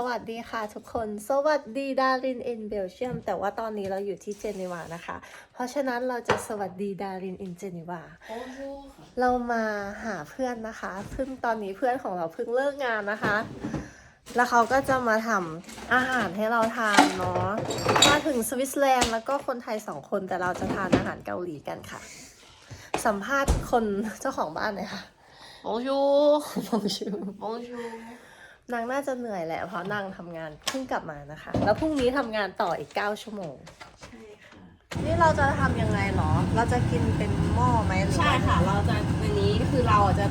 สวัสดีค่ะทุกคน สวัสดีดารินอินเบลเชียมแต่ว่าตอนนี้เราอยู่ที่เจนีวานะคะ เพราะฉะนั้นเราจะสวัสดีดารินอินเจนีวาเรามาหาเพื่อนนะคะซึ่งตอนนี้เพื่อนของเราเพิ่งเลิกงานนะคะ แล้วเขาก็จะมาทำอาหารให้เราทานเนาะมาถึงสวิตเซอร์แลนด์แล้วก็คนไทยสองคนแต่เราจะทานอาหารเกาหลีกันค่ะ สัมภาษณ์คนเจ้าของบ้านหน่อยค่ะ Bonjour บองชู Bonjour นางน่าจะเหนื่อยแหละเพราะนางทำงานเพิ่งกลับมานะคะ แล้วพรุ่งนี้ทำงานต่ออีก 9 ชั่วโมง ใช่ค่ะ นี่เราจะทำยังไงหรอ เราจะกินเป็นหม้อไหมหรือใช่ว่าค่ะ เราจะวันนี้ก็คือเราอะจะ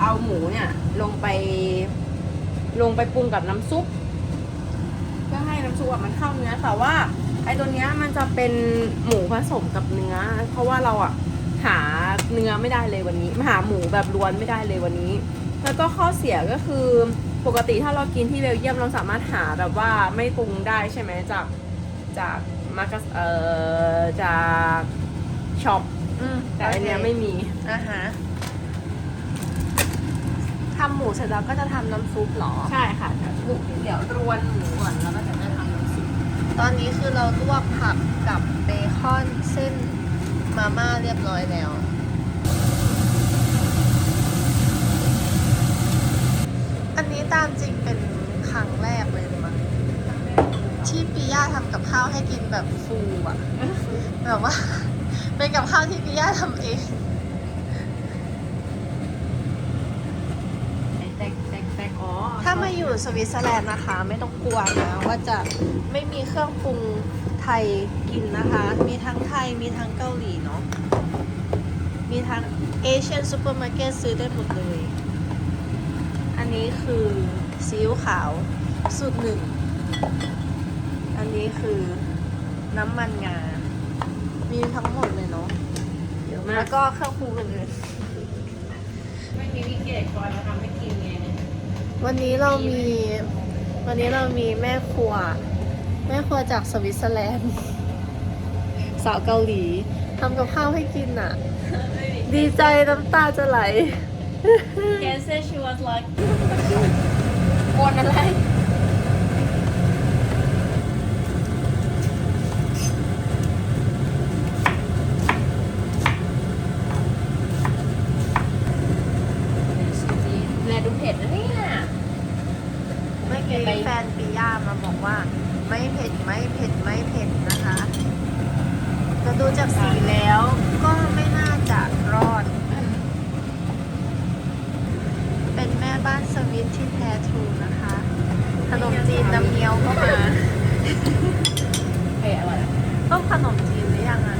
เอาหมูเนี่ย ลงไป ลงไปปรุงกับน้ำซุปเพื่อให้น้ำซุปอะมันเข้าเนื้อแต่ว่าไอ้ตัวเนี้ยมันจะเป็นหมูผสมกับเนื้อ เพราะว่าเราอะหาเนื้อไม่ได้เลยวันนี้หาหมูแบบล้วนไม่ได้เลยวันนี้ แล้วก็ข้อเสียก็คือ ปกติถ้าเรากินที่เบลเยียมเราสามารถหาแบบว่าไม่ปรุงได้ใช่ไหมจากจากมาร์กัสเอ่อจากช็อปอืมแต่อันเนี้ยไม่มี อ่าฮะทำหมูเสร็จแล้วก็จะทำน้ำซุปเหรอ ใช่ค่ะเดี๋ยวรวนหมูก่อนแล้วก็จะได้ทำน้ำซุปตอนนี้คือเราลวกผักกับเบคอนเส้นมาม่าเรียบร้อยแล้ว อันนี้ตามจริงเป็นครั้งแรกเลยมั้งที่ปิย่าทำกับข้าวให้กินแบบฟูอะแบบว่า เป็นกับข้าวที่ปิย่าทำเองแตกแตกแตกอ๋อถ้ามาอยู่สวิตเซอร์แลนด์นะคะ ไม่ต้องกลัวนะว่าจะไม่มีเครื่องปรุงไทยกินนะคะ มีทั้งไทยมีทั้งเกาหลีเนาะมีทั้งเอเชียนซูเปอร์มาร์เก็ตซื้อได้หมดเลยอั นนี้คือซีอิ๊วขาวสูตรหนึ่ง อันนี้คือน้ำมันงา มีทั้งหมดเลยเนาะเยอะมาแล้กวก็เครื่องปรุงอื่นไม่มีวิเกตก่อนมาทำให้กินไงๆวันนี้เรามี วันนี้เรามีแม่ครัว แม่ครัวจากสวิตเซอร์แลนด์ สาวเกาหลีทำกับข้าวให้กินอะ ดีใจน้ำตาจะไหล แกเซชัวส์ลักกวนอะไร แลดูเผ็ดนะเนี่ยเมื่อกี้แฟนปิย่ามาบอกว่า ไม่เผ็ดไม่เผ็ดไม่เผ็ดนะคะแต่ดูจากสีแล้วก็ไม่น่าจะรอด เป็นแม่ บ้านสวิตที่แท้ทรูนะคะขนมจีนน้ำเงี้ยวเข้ามาเผ็ดอร่อยต้องขนมจีนหรือยังอะ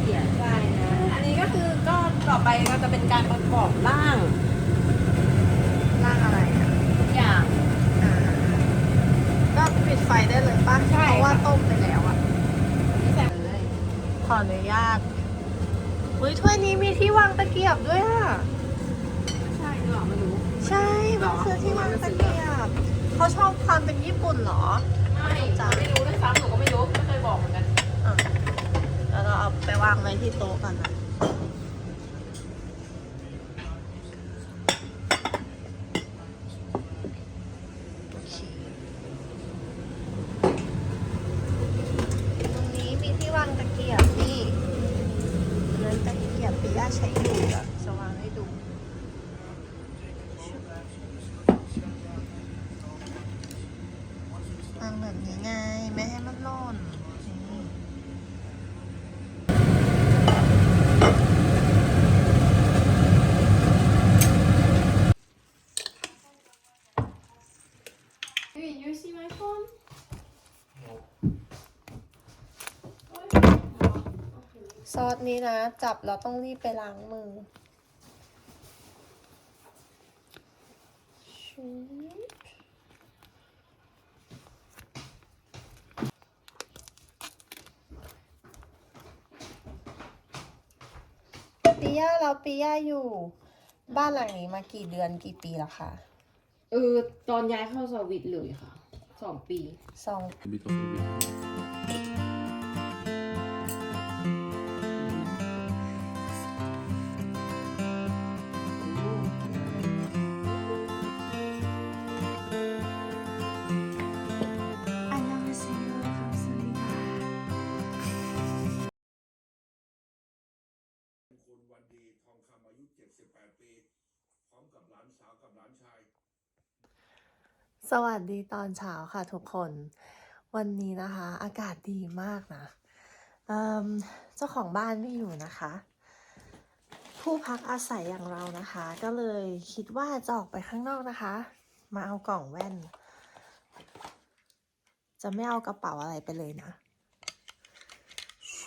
เสียใจนะ อันนี้ก็คือก็ต่อไปก็จะเป็นการประกอบร่างร่างอะไรอะทุกอย่าง อ่าก็ปิดไฟได้เลยป่ะใช่ เพราะว่าค่ะต้มไปแล้วอะที่ใส่เลยขออนุญาต อุ้ยถ้วยนี้มีที่วางตะเกียบด้วยอะ ใช่หรือเปล่าไม่รู้ ใช่หรมันอคือที่วางตะเกียบ เขาชอบความเป็นญี่ปุ่นเหรอ ไม่ไม่รู้ด้วยซ้ำหนูก็ไม่รู้ ไม่เคยบอกเหมือนกัน อะแล้วเราเอาไปวางไว้ที่โต๊ะกันนะโอเคตรงนี้มีที่วางตะเกียบนี่นั้นตะ เกียบปิย่าใช้อยู่อะจะวางให้ดูวางแบบนี้ไง ไม่ให้มันหล่นนี่ Hey, you see my phone? ซอสนี้นะ จับแล้วต้องรีบไปล้างมือชุบปิย่าเราปิย่าอยู่ บ้านหลังนี้มากี่เดือนกี่ปีแล้วคะเออตอนย้ายเข้าสวิตเลยค่ะสองปีสอง Un poquito frío. คำอายุ78ปี พร้อมกับหลานสาวกับหลานชาย สวัสดีตอนเช้าค่ะทุกคน วันนี้นะคะ อากาศดีมากนะเเจ้าของบ้านไม่อยู่นะคะ ผู้พักอาศัยอย่างเรานะคะ ก็เลยคิดว่าจะออกไปข้างนอกนะคะ มาเอากล่องแว่น จะไม่เอากระเป๋าอะไรไปเลยนะ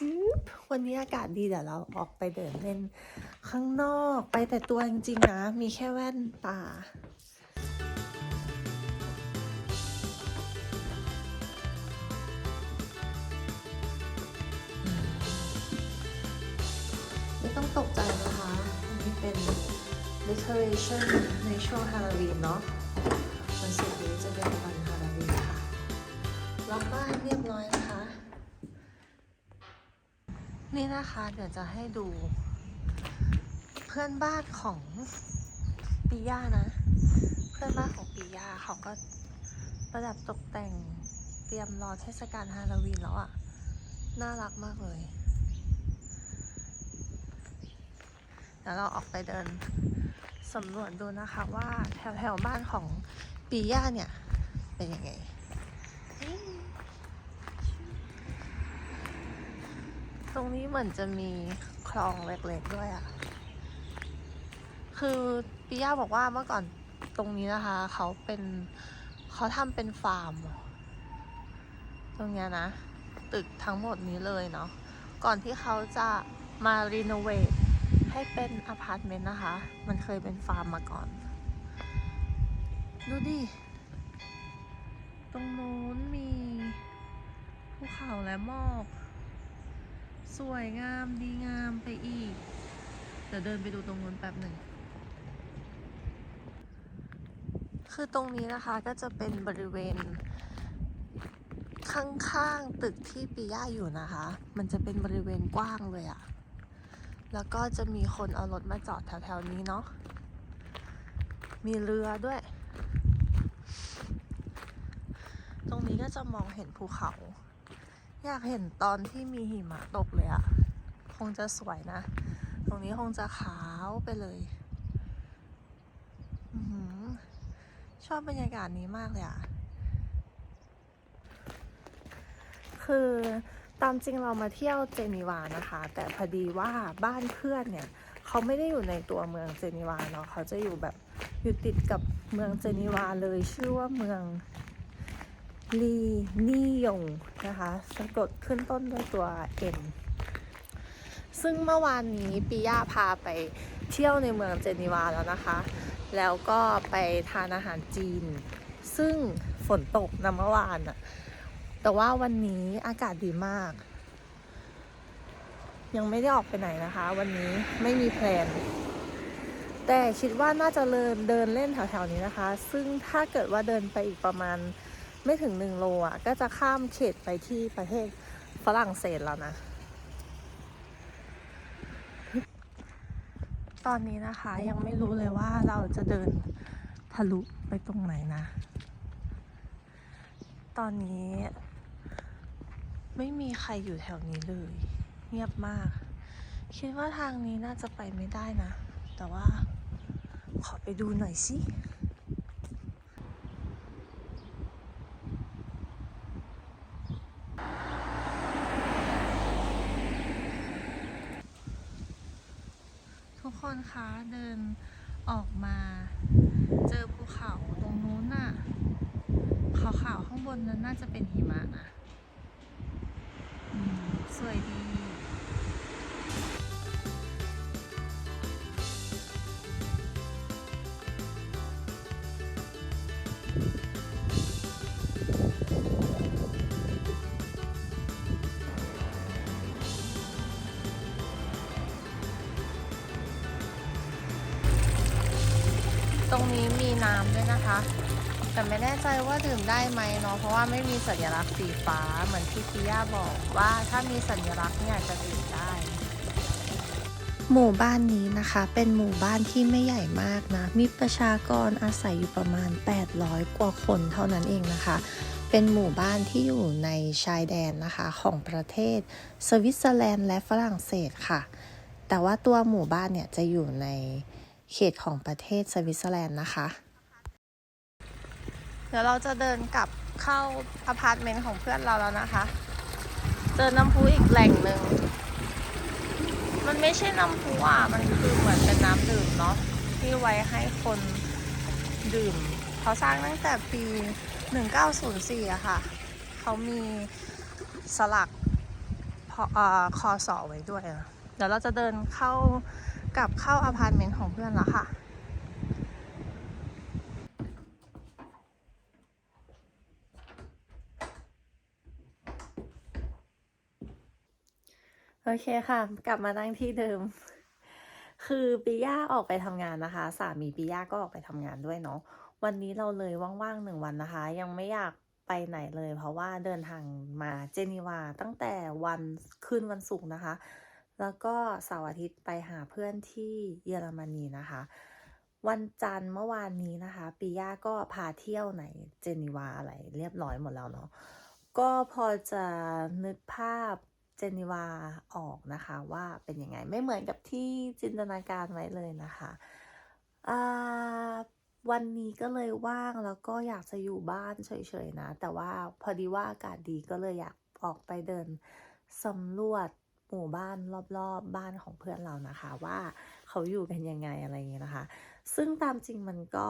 ชุบวันนี้อากาศดีเดี๋ยวเราออกไปเดินเล่นข้างนอกไปแต่ตัวจริงๆนะ มีแค่แว่นตาไม่ต้องตกใจนะคะ อันนี้เป็น decoration ในช่วงฮาโลวีนเนาะวันศุกร์นี้จะเป็นวันฮาโลวีนค่ะล็อกบ้านเรียบร้อยนะคะ นี่นะคะเดี๋ยวจะให้ดู เพื่อนบ้านของปิย่านะ เพื่อนบ้านของปิย่าเขาก็ประดับตกแต่งเตรียมรอเทศกาลฮาโลวีนแล้วอะ่ะ น่ารักมากเลยเดี๋ยวเราออกไปเดินสำรวจดูนะคะว่าแถวแถวบ้านของปีย่าเนี่ย เป็นยังไง รงนี้เหมือนจะมีคลองเล็กๆด้วยอะ่ะคือปีย่าบอกว่าเมื่อก่อนตรงนี้นะคะ เขาเป็นเขาทำเป็นฟาร์ม ตรงเนี้ยนะ ตึกทั้งหมดนี้เลยเนาะ ก่อนที่เขาจะมารีโนเวทให้เป็นอพาร์ตเมนต์นะคะ มันเคยเป็นฟาร์มมาก่อน ดูดิ ตรงนู้นมีภูเขาและหมอก สวยงามดีงามไปอีก เดี๋ยวเดินไปดูตรงนู้นแป๊บหนึ่ง คือตรงนี้นะคะก็จะเป็นบริเวณ ข้างๆตึกที่ปิย่าอยู่นะคะ มันจะเป็นบริเวณกว้างเลยอะแล้วก็จะมีคนเอารถมาจอดแถวๆนี้เนาะ มีเรือด้วย ตรงนี้ก็จะมองเห็นภูเขา อยากเห็นตอนที่มีหิมะตกเลยอะคงจะสวยนะ ตรงนี้คงจะขาวไปเลยอื้อหือชอบบรรยากาศนี้มากเลยอะคือตามจริงเรามาเที่ยวเจนีวานะคะ แต่พอดีว่าบ้านเพื่อนเนี่ย เขาไม่ได้อยู่ในตัวเมืองเจนีวาเนาะเขาจะอยู่แบบอยู่ติดกับเมืองเจนีวาเลยชื่อว่าเมือง ลีนียงนะคะสะกดขึ้นต้นด้วยตัว M ซึ่งเมื่อวานนี้ปิยาพาไปเที่ยวในเมืองเจนีวาแล้วนะคะ แล้วก็ไปทานอาหารจีน ซึ่งฝนตกนะเมื่อวานอะแต่ว่าวันนี้อากาศดีมาก ยังไม่ได้ออกไปไหนนะคะ วันนี้ไม่มีแพลน แต่คิดว่าน่าจะเดินเดินเล่นแถวๆนี้นะคะ ซึ่งถ้าเกิดว่าเดินไปอีกประมาณ ไม่ถึงหนึ่งโลอะ ก็จะข้ามเขตไปที่ประเทศฝรั่งเศสแล้วนะ ตอนนี้นะคะยังไม่รู้เลยว่าเราจะเดินทะลุไปตรงไหนนะ ตอนนี้ ไม่มีใครอยู่แถวนี้เลย เงียบมาก คิดว่าทางนี้น่าจะไปไม่ได้นะ แต่ว่าขอไปดูหน่อยสิ ทุก คนคะเดินออกมา เจอภูเขาตรงนู้นน่ะขาวๆข้างบนนั้นน่าจะเป็นหิมะนะสวยดี นะคะ แต่ไม่แน่ใจว่าดื่มได้ไหมเนาะเพราะว่าไม่มีสัญลักษณ์สีฟ้าเหมือนที่พิย่าบอกว่าถ้ามีสัญลักษณ์เนี่ยจะดื่มได้ หมู่บ้านนี้นะคะ เป็นหมู่บ้านที่ไม่ใหญ่มากนะ มีประชากรอาศัยอยู่ประมาณ 800 กว่าคนเท่านั้นเองนะคะเป็นหมู่บ้านที่อยู่ในชายแดนนะคะของประเทศสวิตเซอร์แลนด์และฝรั่งเศสค่ะ แต่ว่าตัวหมู่บ้านเนี่ยจะอยู่ในเขตของประเทศสวิตเซอร์แลนด์นะคะ เดี๋ยวเราจะเดินกลับเข้าอพาร์ตเมนต์ของเพื่อนเราแล้วนะคะ เจอน้ำพุอีกแหล่งหนึ่ง มันไม่ใช่น้ำพุอะ มันคือเหมือนเป็นน้ำดื่มเนาะที่ไว้ให้คนดื่ม เขาสร้างตั้งแต่ปี 1904อะค่ะ เขามีสลักพอเอ่อคอสอไว้ด้วย เดี๋ยวเราจะเดินเข้ากลับเข้าอพาร์ตเมนต์ของเพื่อนแล้วค่ะ เคค่ะ กลับมานั่งที่เดิม คือปิย่าออกไปทำงานนะคะ สามีปิย่าก็ออกไปทำงานด้วยเนาะวันนี้เราเลยว่างๆหนึ่งวันนะคะ ยังไม่อยากไปไหนเลย เพราะว่าเดินทางมาเจนีวาตั้งแต่วันคืนวันศุกร์นะคะ แล้วก็เสาร์อาทิตย์ไปหาเพื่อนที่เยอรมนีนะคะ วันจันทร์เมื่อวานนี้นะคะปิย่าก็พาเที่ยวไหนเจนีวาอะไรเรียบร้อยหมดแล้วเนาะก็พอจะนึกภาพ จนีวาออกนะคะว่าเป็นยังไงไม่เหมือนกับที่จินตนาการไว้เลยนะคะวันนี้ก็เลยว่างแล้วก็อยากจะอยู่บ้านเฉยๆนะ แต่ว่าพอดีว่าอากาศดีก็เลยอยากออกไปเดินสำรวจหมู่บ้านรอบๆบบ้านของเพื่อนเรานะคะ ว่าเขาอยู่กันยังไงอะไรอย่างเงี้ยนะคะ ซึ่งตามจริงมันก็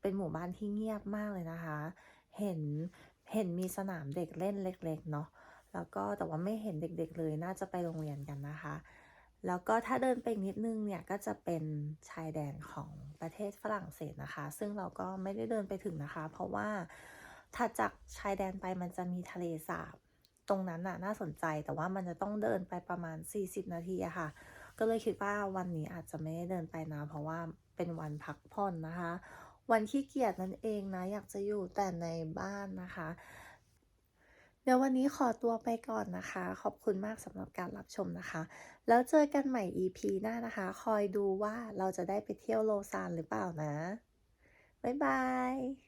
เป็นหมู่บ้านที่เงียบมากเลยนะคะ เห็นเห็นมีสนามเด็กเล่นเล็ก ๆ เนาะ แล้วก็แต่ว่าไม่เห็นเด็กๆเลยน่าจะไปโรงเรียนกันนะคะ แล้วก็ถ้าเดินไปนิดนึงเนี่ยก็จะเป็นชายแดนของประเทศฝรั่งเศสนะคะ ซึ่งเราก็ไม่ได้เดินไปถึงนะคะ เพราะว่าถัดจากชายแดนไปมันจะมีทะเลสาบตรงนั้นน่ะน่าสนใจแต่ว่ามันจะต้องเดินไปประมาณ 40 นาทีอะค่ะ ก็เลยคิดว่าวันนี้อาจจะไม่ได้เดินไปนะเพราะว่าเป็นวันพักผ่อนนะคะ วันขี้เกียจนั่นเองนะ อยากจะอยู่แต่ในบ้านนะคะ เดี๋ยววันนี้ขอตัวไปก่อนนะคะ ขอบคุณมากสำหรับการรับชมนะคะ แล้วเจอกันใหม่ EP หน้านะคะ คอยดูว่าเราจะได้ไปเที่ยวโลซานหรือเปล่านะ บ๊ายบาย